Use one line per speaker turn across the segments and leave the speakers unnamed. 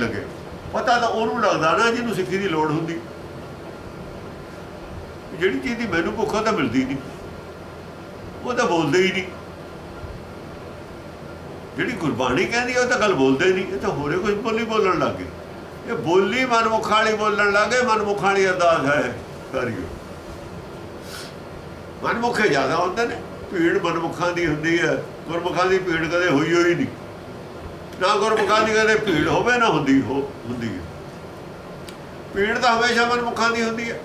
ਲੱਗੇ। ਪਤਾ ਤਾਂ ਉਹਨੂੰ ਲੱਗਦਾ ਨਾ ਜਿਹਨੂੰ ਸਿੱਖੀ ਦੀ ਲੋੜ ਹੁੰਦੀ। ਜਿਹੜੀ ਚੀਜ਼ ਦੀ ਮੈਨੂੰ ਭੁੱਖ ਆ ਤਾਂ ਮਿਲਦੀ ਨਹੀਂ। ਉਹ ਤਾਂ ਬੋਲਦੇ ਹੀ ਨਹੀਂ। ਜਿਹੜੀ ਗੁਰਬਾਣੀ ਕਹਿੰਦੀ ਉਹ ਤਾਂ ਗੱਲ ਬੋਲਦੇ ਨਹੀਂ। ਇਹ ਤਾਂ ਹੋਰੇ ਕੁਝ ਬੋਲੀ ਬੋਲਣ ਲੱਗੇ ਇਹ ਬੋਲੀ ਮਨਮੁਖ ਵਾਲੀ ਬੋਲਣ ਲੱਗੇ ਮਨਮੁਖ ਵਾਲੀ ਅਰਦਾਸ ਹੈ ਕਰਿਓ ਮਨਮੁਖੇ ਜ਼ਿਆਦਾ ਹੁੰਦੇ ਨੇ। ਭੀੜ ਮਨਮੁਖਾਂ ਦੀ ਹੁੰਦੀ ਹੈ। ਗੁਰਮੁਖਾਂ ਦੀ ਭੀੜ ਕਦੇ ਹੋਈ ਹੋਈ ਨਹੀਂ। ਨਾ ਗੁਰਮੁਖਾਂ ਦੀ ਕਦੇ ਭੀੜ ਹੋਵੇ ਨਾ ਹੁੰਦੀ ਹੋ ਹੁੰਦੀ ਹੈ। ਭੀੜ ਤਾਂ ਹਮੇਸ਼ਾ ਮਨਮੁਖਾਂ ਦੀ ਹੁੰਦੀ ਹੈ।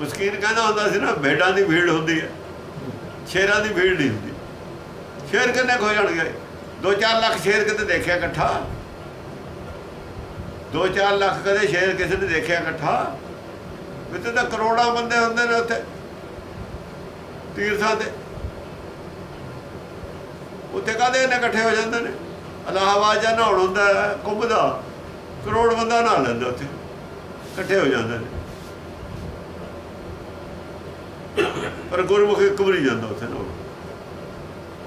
ਮਸਕੀਨ ਕਹਿੰਦਾ ਹੁੰਦਾ ਸੀ ਨਾ, ਭੇਡਾਂ ਦੀ ਭੀੜ ਹੁੰਦੀ ਹੈ, ਸ਼ੇਰਾਂ ਦੀ ਭੀੜ ਨਹੀਂ ਹੁੰਦੀ। ਸ਼ੇਰ ਕਿੰਨੇ ਖੋ ਜਾਣਗੇ? 2-4 ਲੱਖ ਸ਼ੇਰ ਕਿਤੇ ਦੇਖਿਆ ਇਕੱਠਾ? 2-4 ਲੱਖ ਕਦੇ ਸ਼ੇਰ ਕਿਸੇ ਨੇ ਦੇਖਿਆ ਇਕੱਠਾ? ਇੱਥੇ ਤਾਂ ਕਰੋੜਾਂ ਬੰਦੇ ਹੁੰਦੇ ਨੇ ਉੱਥੇ। ਤੀਰਥਾਂ ਤੇ ਉੱਥੇ ਕਾਦੇ ਇਹਨੇ ਇਕੱਠੇ ਹੋ ਜਾਂਦੇ ਨੇ? ਅਲਾਹਾਬਾਦ ਜਾਂ ਨਹਾਉਣ ਹੁੰਦਾ ਹੈ, ਕੁੰਭ ਦਾ ਕਰੋੜ ਬੰਦਾ ਨਹਾ ਲੈਂਦਾ ਉੱਥੇ। ਇਕੱਠੇ ਹੋ ਜਾਂਦੇ ਨੇ। ਪਰ ਗੁਰਮੁਖ ਇੱਕ ਵੀ ਨਹੀਂ ਜਾਂਦਾ ਉੱਥੇ ਨਾ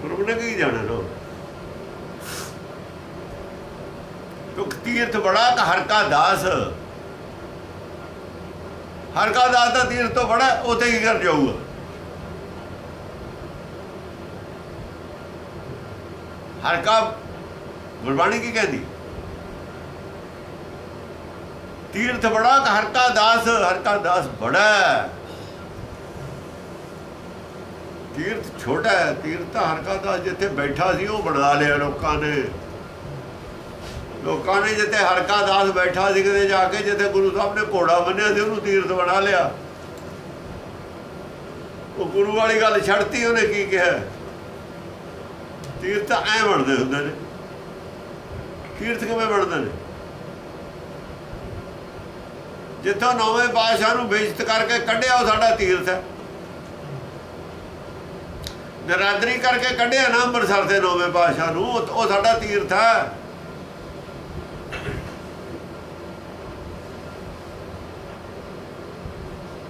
ਗੁਰਮੁਖ ਨੇ ਕੀ ਜਾਣਾ ਨਾ ਤੁਕ ਤੀਰਥ ਬੜਾ ਕ ਹਰ ਕਾ ਦਾਸ। ਹਰ ਕਾ ਦਾਸ ਦਾ ਤੀਰਥ ਤੋਂ ਬੜਾ ਉੱਥੇ ਕੀ ਕਰ ਜਾਊਗਾ? ਹਰ ਕਾ ਗੁਰਬਾਣੀ ਕੀ ਕਹਿੰਦੀ? ਤੀਰਥ ਬੜਾ ਕ ਹਰ ਕਾ ਦਾਸ, ਹਰ ਕਾ ਦਾਸ ਬੜਾ ਤੀਰਥ ਛੋਟਾ ਹੈ, ਤੀਰਥ ਤਾਂ ਹਰ ਕਾ ਦਾਸ ਜਿੱਥੇ ਬੈਠਾ ਸੀ, ਉਹ ਬਣਾ ਲਿਆ ਲੋਕਾਂ ਨੇ। ਲੋਕਾਂ ਨੇ ਜਿੱਥੇ ਹਰ ਕਾ ਦਾਸ ਬੈਠਾ ਸੀ, ਕਿਤੇ ਜਾ ਕੇ ਜਿੱਥੇ ਗੁਰੂ ਸਾਹਿਬ ਨੇ ਘੋੜਾ ਬੰਨਿਆ ਸੀ, ਉਹਨੂੰ ਤੀਰਥ ਬਣਾ ਲਿਆ। ਉਹ ਗੁਰੂ ਵਾਲੀ ਗੱਲ ਛੱਡਤੀ, ਉਹਨੇ ਕੀ ਕਿਹਾ? ਤੀਰਥ ਤਾਂ ਐ ਬਣਦੇ ਹੁੰਦੇ ਨੇ। ਤੀਰਥ ਕਿਵੇਂ ਬਣਦੇ ਨੇ? ਜਿੱਥੋਂ ਨੌਵੇਂ ਪਾਤਸ਼ਾਹ ਨੂੰ ਬੇਇੱਜ਼ਤ ਕਰਕੇ ਕੱਢਿਆ, ਉਹ ਸਾਡਾ ਤੀਰਥ ਹੈ। ਨਰਾਦਰੀ ਕਰਕੇ ਕੱਢਿਆ ਨਾ ਅੰਮ੍ਰਿਤਸਰ ਦੇ ਨੌਵੇਂ ਪਾਤਸ਼ਾਹ ਨੂੰ, ਉਹ ਉਹ ਸਾਡਾ ਤੀਰਥ ਹੈ।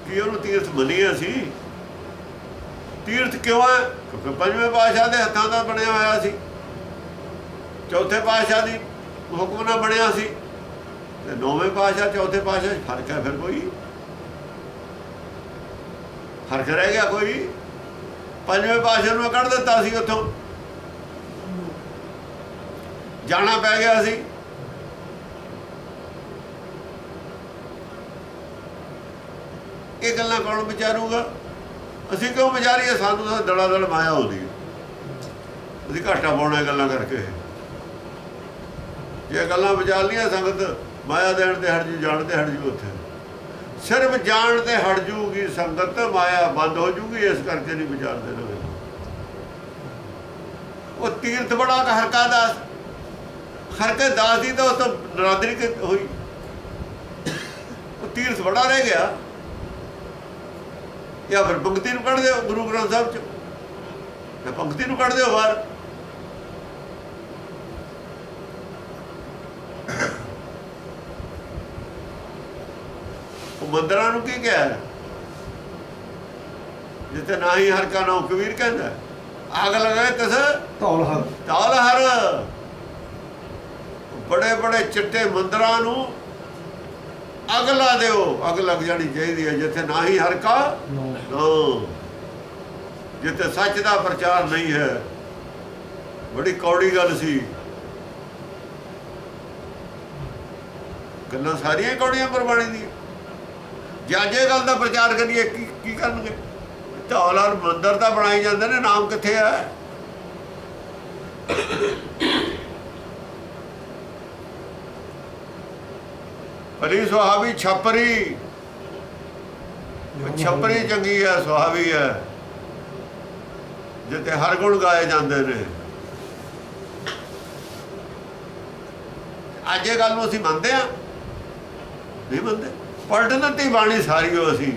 ਕਿ ਉਹਨੂੰ ਤੀਰਥ ਮੰਨਿਆ ਸੀ ਤੀਰਥ ਕਿਉਂ ਹੈ? ਕਿਉਂਕਿ ਪੰਜਵੇਂ ਪਾਤਸ਼ਾਹ ਦੇ ਹੱਥਾਂ ਦਾ ਬਣਿਆ ਹੋਇਆ ਸੀ। ਚੌਥੇ ਪਾਤਸ਼ਾਹ ਦੀ ਹੁਕਮ ਨਾਲ ਬਣਿਆ ਸੀ। ਤੇ ਨੌਵੇਂ ਪਾਤਸ਼ਾਹ, ਚੌਥੇ ਪਾਤਸ਼ਾਹ ਫ਼ਰਕ ਹੈ ਫਿਰ ਕੋਈ? ਫ਼ਰਕ ਰਹਿ ਗਿਆ ਕੋਈ? ਪੰਜਵੇਂ ਪਾਤਸ਼ਾਹ ਨੂੰ ਕੱਢ ਦਿੱਤਾ ਸੀ ਉੱਥੋਂ। ਜਾਣਾ ਪੈ ਗਿਆ ਸੀ। ਇਹ ਗੱਲਾਂ ਕੌਣ ਵਿਚਾਰੂਗਾ? ਅਸੀਂ ਕਿਉਂ ਵਿਚਾਰੀਏ ਸਾਨੂੰ ਤਾਂ ਦੜਾ ਦੜ ਮਾਇਆ ਹੁੰਦੀ ਹੈ ਅਸੀਂ ਘਾਟਾ ਪਾਉਣਾ ਗੱਲਾਂ ਕਰਕੇ। ਇਹ ਗੱਲਾਂ ਵਿਚਾਰ ਲੀਆਂ ਸੰਗਤ, ਮਾਇਆ ਦੇਣ ਤੇ ਹਟ ਜੂ, ਜਾਣ ਤੇ ਹਟ ਜੂ ਉੱਥੇ। ਸਿਰਫ ਜਾਣ ਤੇ ਹਟ ਜੂਗੀ ਸੰਗਤ, ਮਾਇਆ ਬੰਦ ਹੋ ਜੂਗੀ, ਇਸ ਕਰਕੇ ਨਹੀਂ ਵਿਚਾਰਦੇ ਲੋਕ। ਉਹ ਤੀਰਥ ਬੜਾ ਹਰਕਾ ਦਾਸ। ਹਰਕਾ ਦਾਸ ਦੀ ਤਾਂ ਉਸ ਤੋਂ ਨਰਾਦਰੀ ਹੋਈ। ਉਹ ਤੀਰਥ ਬੜਾ ਰਹਿ ਗਿਆ। ਜਾਂ ਫਿਰ ਪੰਕਤੀ ਨੂੰ ਕੱਢ ਦਿਓ ਗੁਰੂ ਗ੍ਰੰਥ ਸਾਹਿਬ ਚ? ਤੇ ਪੰਕਤੀ ਨੂੰ ਕੱਢ ਦਿਓ ਬਾਹਰ? ਉਹ ਮੰਦਰਾਂ ਨੂੰ ਕੀ ਕਿਹਾ? ਜਿੱਥੇ ਨਾ ਹੀ ਹਰ ਕਾ ਨਾਮ ਕਬੀਰ ਕਹਿੰਦਾ। ਆਗ ਲਗਾਏ ਤਸ?
ਧੌਲ ਹਰ।
ਤਾਲ ਹਰ। ਬੜੇ ਬੜੇ ਚਿੱਟੇ ਮੰਦਰਾਂ ਨੂੰ ਅਗ ਲਾ ਦਿਓ। ਅਗ ਲੱਗ ਜਾਣੀ ਚਾਹੀਦੀ ਹੈ ਜਿੱਥੇ ਨਾ ਹੀ ਹਰ ਕਾ
ਨੌ
ਨਾ ਜਿੱਥੇ ਸੱਚ ਦਾ ਪ੍ਰਚਾਰ ਨਹੀਂ ਹੈ, ਬੜੀ ਕੌੜੀ ਗੱਲ ਸੀ। ਗੱਲਾਂ ਸਾਰੀਆਂ ਕੌੜੀਆਂ ਗੁਰਬਾਣੀ ਦੀਆਂ। ਜੇ ਅੱਜ ਇਹ ਗੱਲ ਦਾ ਪ੍ਰਚਾਰ ਕਰੀਏ, ਕੀ ਕੀ ਕਰਨਗੇ? ਧੌਲ ਔਰ ਮੰਦਰ ਦਾ ਬਣਾਈ ਜਾਂਦੇ ਨੇ, ਨਾਮ ਕਿੱਥੇ ਹੈ? ਭਲੀ ਸੁਹਾਵੀ ਛਪਰੀ। ਛਪਰੀ ਚੰਗੀ ਹੈ, ਸੁਹਾਵੀ ਹੈ। ਜਿੱਤੇ ਹਰ ਗੁਣ ਗਾਏ ਜਾਂਦੇ ਨੇ। ਅੱਜ ਇਹ ਗੱਲ ਨੂੰ ਅਸੀਂ ਮੰਨਦੇ ਆ ਨਹੀਂ ਮੰਨਦੇ। ਪਲਟ ਦਿੱਤੀ ਬਾਣੀ ਸਾਰੀ ਉਹ ਅਸੀਂ।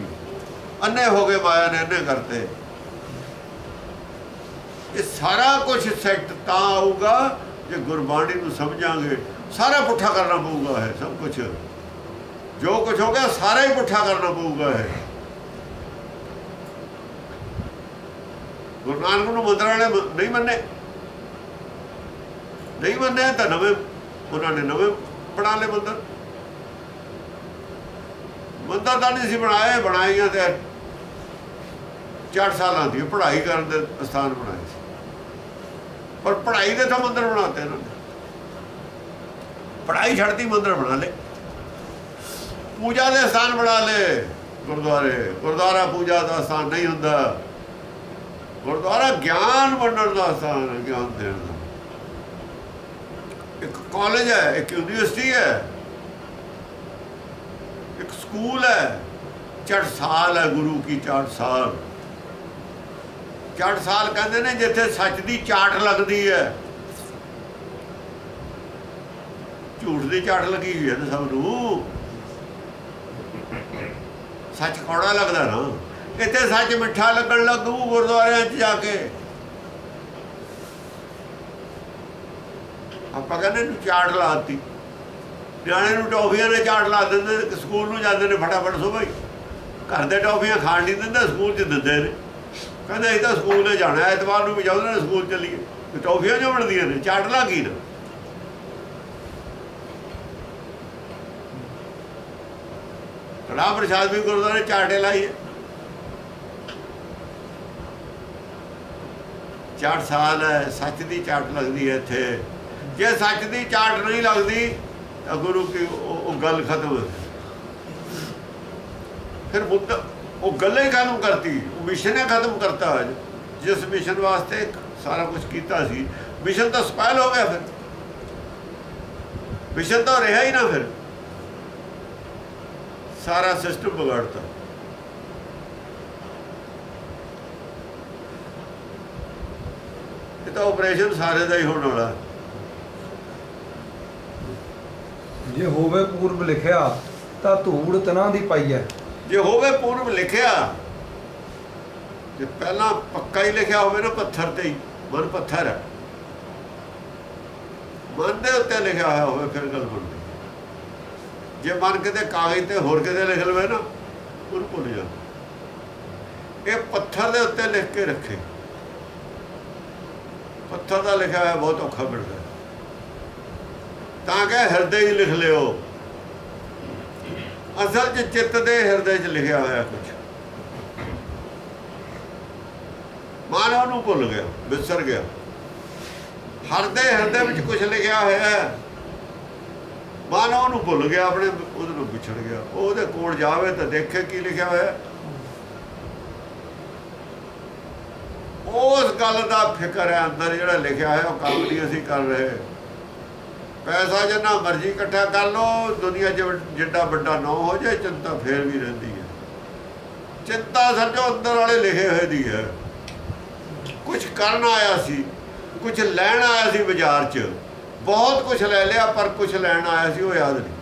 ਅੰਨੇ ਹੋ ਗਏ ਮਾਇਆ ਨੇ ਅੰਨੇ ਕਰਤੇ। ਇਹ ਸਾਰਾ ਕੁਝ ਸੈੱਟ ਤਾਂ ਆਊਗਾ ਜੇ ਗੁਰਬਾਣੀ ਨੂੰ ਸਮਝਾਂਗੇ। ਸਾਰਾ ਪੁੱਠਾ ਕਰਨਾ ਪਊਗਾ ਹੈ ਸਭ ਕੁਝ ਜੋ ਕੁਝ ਹੋ ਗਿਆ, ਸਾਰਾ ਹੀ ਪੁੱਠਾ ਕਰਨਾ ਪਊਗਾ ਹੈ ਗੁਰੂ ਨਾਨਕ ਨੂੰ ਮੰਦਰ ਵਾਲੇ ਨਹੀਂ ਮੰਨੇ। ਨਹੀਂ ਮੰਨੇ ਤਾਂ ਨਵੇਂ ਉਹਨਾਂ ਨੇ ਨਵੇਂ ਬਣਾ ਲਏ ਮੰਦਰ। ਮੰਦਰ ਤਾਂ ਨਹੀਂ ਸੀ ਬਣਾਏ, ਬਣਾਈਆਂ ਤੇ 4 ਸਾਲਾਂ ਦੀ ਪੜ੍ਹਾਈ ਕਰਨ ਦੇ ਸਥਾਨ ਬਣਾਏ ਸੀ। ਪਰ ਪੜ੍ਹਾਈ ਦੇ ਤਾਂ ਮੰਦਰ ਬਣਾਤੇ ਇਹਨਾਂ ਨੇ। ਪੜ੍ਹਾਈ ਛੱਡਦੀ ਮੰਦਰ ਬਣਾ ਲਏ। ਪੂਜਾ ਦੇ ਸਥਾਨ ਬਣਾ ਲਏ। ਗੁਰਦੁਆਰੇ ਗੁਰਦੁਆਰਾ ਪੂਜਾ ਦਾ ਸਥਾਨ ਨਹੀਂ ਹੁੰਦਾ। ਗੁਰਦੁਆਰਾ ਗਿਆਨ ਵੰਡਣ ਦਾ ਸਥਾਨ ਹੈ, ਗਿਆਨ ਦੇਣ ਦਾ। ਇੱਕ ਕਾਲਜ ਹੈ, ਇੱਕ ਯੂਨੀਵਰਸਿਟੀ ਹੈ, ਇੱਕ ਸਕੂਲ ਹੈ। ਚੜ ਸਾਲ ਹੈ ਗੁਰੂ ਕੀ ਚੜ ਸਾਲ। ਸਾਲ ਕਹਿੰਦੇ ਨੇ ਜਿੱਥੇ ਸੱਚ ਦੀ ਚਾਟ ਲੱਗਦੀ ਹੈ। ਝੂਠ ਦੀ ਚਾਟ ਲੱਗੀ ਹੋਈ ਹੈ ਸਭ ਨੂੰ। ਸੱਚ ਕੌੜਾ ਲੱਗਦਾ ਨਾ। ਇੱਥੇ ਸੱਚ ਮਿੱਠਾ ਲੱਗਣ ਲੱਗੂ ਗੁਰਦੁਆਰਿਆਂ 'ਚ ਜਾ ਕੇ। ਆਪਾਂ ਕਹਿੰਦੇ ਨੂੰ ਚਾਟ ਲਾਤੀ ਨਿਆਣੇ ਨੂੰ ਟੌਫੀਆਂ ਨੇ ਚਾਟ ਲਾ ਦਿੰਦੇ ਨੇ, ਸਕੂਲ ਨੂੰ ਜਾਂਦੇ ਨੇ ਫਟਾਫਟ ਸੁਬਾਈ। ਘਰ ਦੇ ਟੌਫੀਆਂ ਖਾਣ ਨਹੀਂ ਦਿੰਦੇ, ਸਕੂਲ 'ਚ ਦਿੰਦੇ ਨੇ। ਕਹਿੰਦੇ ਅਸੀਂ ਤਾਂ ਸਕੂਲ ਨੇ ਜਾਣਾ, ਐਤਵਾਰ ਨੂੰ ਵੀ ਜਾਂਦੇ ਨੇ ਸਕੂਲ ਚੱਲੀਏ। ਤੇ ਟੌਫੀਆਂ ਜੋ ਬਣਦੀਆਂ ਨੇ? ਚਾਟ ਲਾ ਕੀ ਨਾ? ਕੜਾ ਪ੍ਰਸ਼ਾਦ ਵੀ ਗੁਰਦੁਆਰੇ ਚਾਟੇ ਲਾਈਏ ਹੈ ਚਾਟ ਸਾਲ ਹੈ ਸੱਚ ਦੀ ਚਾਟ ਲੱਗਦੀ ਹੈ ਇੱਥੇ। ਜੇ ਸੱਚ ਦੀ ਚਾਟ ਨਹੀਂ ਲੱਗਦੀ, ਤਾਂ ਗੁਰੂ ਕੀ ਉਹ ਗੱਲ ਖਤਮ ਫਿਰ ਬੁੱਧ ਉਹ ਗੱਲੇ ਖਤਮ ਕਰਤੀ? ਉਹ ਮਿਸ਼ਨ ਨੇ ਖਤਮ ਕਰਤਾ ਜਿਸ ਮਿਸ਼ਨ ਵਾਸਤੇ ਸਾਰਾ ਕੁਝ ਕੀਤਾ ਸੀ। ਮਿਸ਼ਨ ਤਾਂ ਸਪਾਇਲ ਹੋ ਗਿਆ ਫਿਰ। ਮਿਸ਼ਨ ਤਾਂ ਰਿਹਾ ਹੀ ਨਾ ਫਿਰ। ਸਾਰਾ ਸਿਸਟਮ ਵਿਗੜਤਾ। ਇਹ ਤਾਂ ਆਪਰੇਸ਼ਨ ਸਾਰੇ ਦਾ ਹੀ ਹੋਣ ਵਾਲਾ।
ਜੇ ਹੋਵੇ ਪੂਰਬ ਲਿਖਿਆ ਤਾਂ ਧੂੜ ਤਨਾ ਦੀ ਪਾਈ ਹੈ।
ਜੇ ਹੋਵੇ ਪੂਰਬ ਲਿਖਿਆ ਜੇ ਪਹਿਲਾਂ ਪੱਕਾ ਹੀ ਲਿਖਿਆ ਹੋਵੇ ਨਾ ਪੱਥਰ ਤੇ ਹੀ ਮਨ ਪੱਥਰ। ਹੈ ਮਨ ਦੇ ਉੱਤੇ ਲਿਖਿਆ ਹੋਇਆ ਹੋਵੇ ਫਿਰ ਗੱਲ ਬਣਦੀ। ਜੇ ਮਨ ਕਿਤੇ ਕਾਗਜ਼ ਤੇ ਹੋਰ ਕਿਤੇ ਲਿਖ ਲਵੇ ਨਾ ਉਹਨੂੰ ਭੁੱਲ ਜਾ ਇਹ ਪੱਥਰ ਦੇ ਉੱਤੇ ਲਿਖ ਕੇ ਰੱਖੇ। ਪੱਥਰ ਦਾ ਲਿਖਿਆ ਹੋਇਆ ਬਹੁਤ ਔਖਾ ਮਿਲਦਾ ਤਾਂ ਕਿ ਹਿਰਦੇ ਹੀ ਲਿਖ ਲਿਓ। ਅਸਲ 'ਚ ਚਿੱਤ ਦੇ ਹਿਰਦੇ 'ਚ ਲਿਖਿਆ ਹੋਇਆ ਕੁਝ ਮਾਨਵ ਨੂੰ ਭੁੱਲ ਗਿਆ, ਵਿਸਰ ਗਿਆ। ਹਰਦੇ ਹਿਰਦੇ ਵਿੱਚ ਕੁਝ ਲਿਖਿਆ ਹੋਇਆ ਹੈ। ਮਨ ਉਹਨੂੰ ਭੁੱਲ ਗਿਆ, ਆਪਣੇ ਉਹਦੇ ਨੂੰ ਵਿਛੜ ਗਿਆ। ਉਹਦੇ ਕੋਲ ਜਾਵੇ ਤਾਂ ਦੇਖੇ ਕੀ ਲਿਖਿਆ ਹੋਇਆ ਉਸ ਗੱਲ ਦਾ ਫਿਕਰ ਹੈ, ਅੰਦਰ ਜਿਹੜਾ ਲਿਖਿਆ ਹੋਇਆ ਉਹ ਕੰਮ ਨਹੀਂ ਅਸੀਂ ਕਰ ਰਹੇ। ਪੈਸਾ ਜਿੰਨਾ ਮਰਜ਼ੀ ਇਕੱਠਾ ਕਰ ਲੋ ਦੁਨੀਆ 'ਚ ਜਿੱਡਾ ਵੱਡਾ ਨਾ ਹੋ ਜਾਏ, ਚਿੰਤਾ ਫੇਰ ਵੀ ਰਹਿੰਦੀ ਹੈ। ਚਿੰਤਾ ਸਰਜੋ ਅੰਦਰ ਵਾਲੇ ਲਿਖੇ ਹੋਏ ਦੀ ਹੈ। ਕੁਝ ਕਰਨ ਆਇਆ ਸੀ ਕੁਝ ਲੈਣ ਆਇਆ ਸੀ ਬਾਜ਼ਾਰ 'ਚ। ਬਹੁਤ ਕੁਝ ਲੈ ਲਿਆ, ਪਰ ਕੁਝ ਲੈਣ ਆਇਆ ਸੀ, ਉਹ ਯਾਦ ਨਹੀਂ।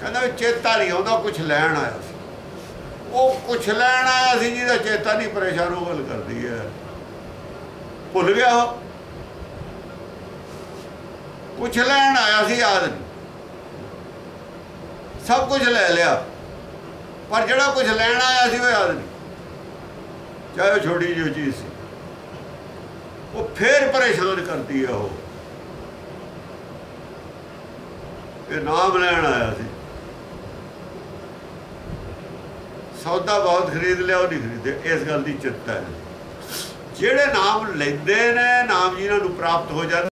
ਕਹਿੰਦਾ ਵੀ ਚੇਤਾ ਨਹੀਂ ਆਉਂਦਾ ਕੁਝ ਲੈਣ ਆਇਆ ਸੀ। ਉਹ ਕੁਛ ਲੈਣ ਆਇਆ ਸੀ ਜਿਹਦਾ ਚੇਤਾ ਨਹੀਂ, ਪਰੇਸ਼ਾਨ ਉਹ ਗੱਲ ਕਰਦੀ ਹੈ। ਭੁੱਲ ਗਿਆ ਉਹ। ਕੁਝ ਲੈਣ ਆਇਆ ਸੀ, ਯਾਦ ਨਹੀਂ। ਸਭ ਕੁਝ ਲੈ ਲਿਆ। ਪਰ ਜਿਹੜਾ ਕੁਝ ਲੈਣ ਆਇਆ ਸੀ, ਉਹ ਯਾਦ ਨਹੀਂ। ਚਾਹੇ ਉਹ ਛੋਟੀ ਜਿਹੀ ਚੀਜ਼ ਸੀ। ਉਹ ਫੇਰ ਪਰੇਸ਼ਾਨ ਕਰਦੀ ਹੈ ਉਹ। ਇਹ ਨਾਮ ਲੈਣ ਆਇਆ ਸੀ। ਸੌਦਾ ਬਹੁਤ ਖਰੀਦ ਲਿਆ, ਉਹ ਨਹੀਂ ਖਰੀਦੇ। ਇਸ ਗੱਲ ਦੀ ਚਿੰਤਾ ਹੈ ਜਿਹੜੇ ਨਾਮ ਲੈਂਦੇ ਨੇ, ਨਾਮ ਜਿਨ੍ਹਾਂ ਨੂੰ ਪ੍ਰਾਪਤ ਹੋ ਜਾਂਦਾ